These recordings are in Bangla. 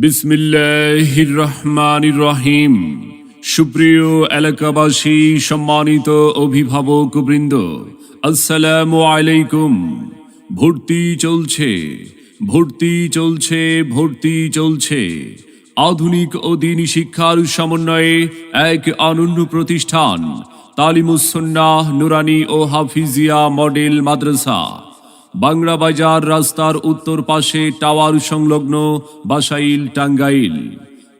বিসমিল্লাহির রহমানির রহিম সুপ্রিয় এলাকাবাসী, সম্মানিত অভিভাবক বৃন্দ, আসসালামু আলাইকুম। ভর্তি চলছে ভর্তি চলছে ভর্তি চলছে। আধুনিক ও দিনী শিক্ষার সমন্বয়ে এক অনন্য প্রতিষ্ঠান তালিমুসন্নাহ নুরানি ও হাফিজিয়া মডেল মাদ্রাসা। বাংলা বাজার রাস্তার উত্তর পাশে টাওয়ার সংলগ্ন বাসাইল টাঙ্গাইল।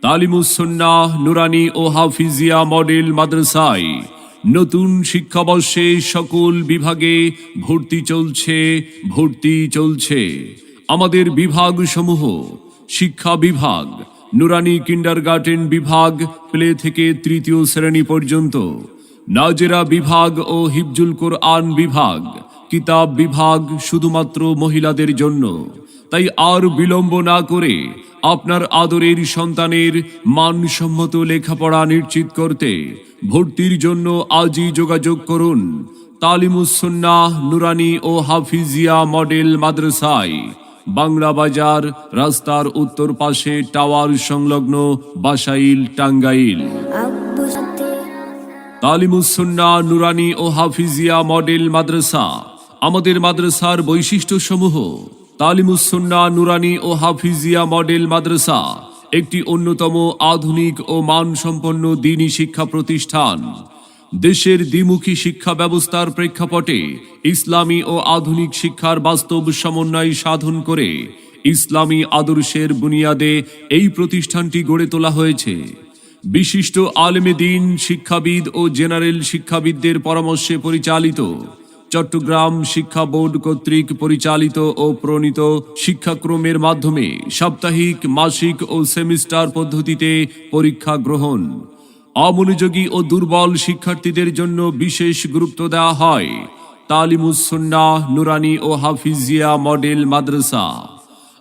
তালিমুসন্নাহ নুরানি ও হাফিজিয়া মডেল মাদ্রাসায় নতুন শিক্ষাবর্ষে সকল বিভাগে ভর্তি চলছে ভর্তি চলছে। আমাদের বিভাগ সমূহ শিক্ষা বিভাগ, নুরানি কিন্ডারগার্টেন বিভাগ, প্লে থেকে তৃতীয় শ্রেণি পর্যন্ত। নাজেরা বিভাগ ও হিফজুল কোরআন বিভাগ কিতাব বিভাগ শুধুমাত্র মহিলাদের জন্য। তাই আর বিলম্ব না করে আপনার আদরের সন্তানের মানসম্মত লেখাপড়া নিশ্চিত করতে ভর্তির জন্য আজই যোগাযোগ করুন। তালিমুসন্নাহ নুরানি ও হাফিজিয়া মডেল মাদ্রাসায় বাংলা বাজার রাস্তার উত্তর পাশে টাওয়ার সংলগ্ন বাসাইল টাঙ্গাইল। তালিমুসন্না নুরানি ও হাফিজিয়া মডেল মাদ্রাসা আমাদের মাদ্রাসার বৈশিষ্ট্য সমূহ তালিমুসন্না নুরানি ও হাফিজিয়া মডেল মাদ্রাসা, একটি অন্যতম আধুনিক ও মানসম্পন্ন দিনী শিক্ষা প্রতিষ্ঠান। দেশের দ্বিমুখী শিক্ষা ব্যবস্থার প্রেক্ষাপটে ইসলামী ও আধুনিক শিক্ষার বাস্তব সমন্বয় সাধন করে ইসলামী আদর্শের বুনিয়াদে এই প্রতিষ্ঠানটি গড়ে তোলা হয়েছে। বিশিষ্ট আলেমে দিন শিক্ষাবিদ ও জেনারেল শিক্ষাবিদদের পরামর্শে পরিচালিত চট্টগ্রাম শিক্ষা বোর্ড কর্তৃক পরিচালিত ও প্রণীত শিক্ষাক্রমের মাধ্যমে সাপ্তাহিক, মাসিক ও সেমিস্টার পদ্ধতিতে পরীক্ষা গ্রহণ। অমনোযোগী ও দুর্বল শিক্ষার্থীদের জন্য বিশেষ গুরুত্ব দেওয়া হয়। তালিমুসন্না নুরানি ও হাফিজিয়া মডেল মাদ্রাসা।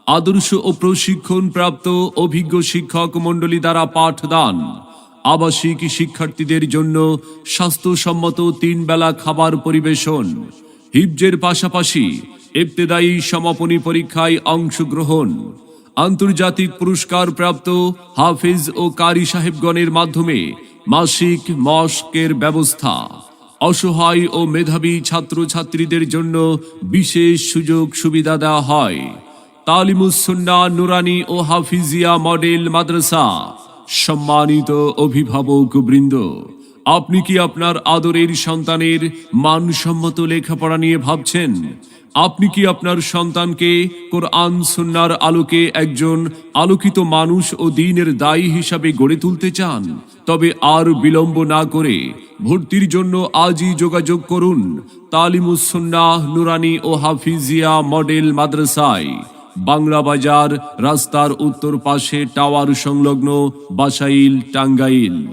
আদর্শ ও প্রশিক্ষণ প্রাপ্ত অভিজ্ঞ শিক্ষক মণ্ডলী দ্বারা পাঠদান। আবাসিক শিক্ষার্থীদের জন্য স্বাস্থ্যসম্মত তিন বেলা খাবার পরিবেশন। হিবজের পাশাপাশি ইবতেদায়ী সমাপনী পরীক্ষায় অংশগ্রহণ। আন্তর্জাতিক পুরস্কার প্রাপ্ত হাফিজ ও কারি সাহেবগণের মাধ্যমে মাসিক মস্কের ব্যবস্থা। অসহায় ও মেধাবী ছাত্রছাত্রীদের জন্য বিশেষ সুযোগ সুবিধা দেওয়া হয়। তালিমুসন্না নুরানি ও হাফিজিয়া মডেল মাদ্রাসা সম্মানিত অভিভাবক বৃন্দ, আপনি কি আপনার আদরের সন্তানের মানসম্মত লেখাপড়া নিয়ে ভাবছেন? আপনি কি আপনার সন্তানকে কোরআন সুন্নার আলোকে একজন আলোকিত মানুষ ও দিনের দায়ী হিসাবে গড়ে তুলতে চান? তবে আর বিলম্ব না করে ভর্তির জন্য আজই যোগাযোগ করুন তালিমুসন্নাহ নুরানি ও হাফিজিয়া মডেল মাদ্রাসায়। বাংলা বাজার, রাস্তার উত্তর পাশে টাওয়ার সংলগ্ন বাসাইল টাঙ্গাইল।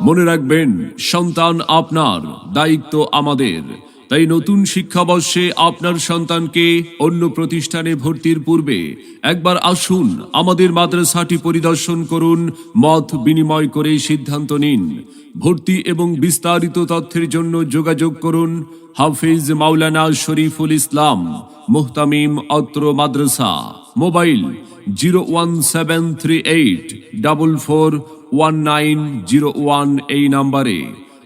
মনে রাখবেন, সন্তান আপনার, দায়িত্ব আমাদের। তাই নতুন শিক্ষাবর্ষে আপনার সন্তানকে অন্য প্রতিষ্ঠানে ভর্তির পূর্বে একবার আসুন আমাদের মাদ্রাসাটি পরিদর্শন করুন, মত বিনিময় করে সিদ্ধান্ত নিন, ভর্তি এবং বিস্তারিত তথ্যের জন্য যোগাযোগ করুন, হাফিজ মাওলানা শরীফুল ইসলাম, মুহতামিম অত্র মাদ্রাসা, mobile zero one seven three eight double four one nine zero one এই নাম্বারে।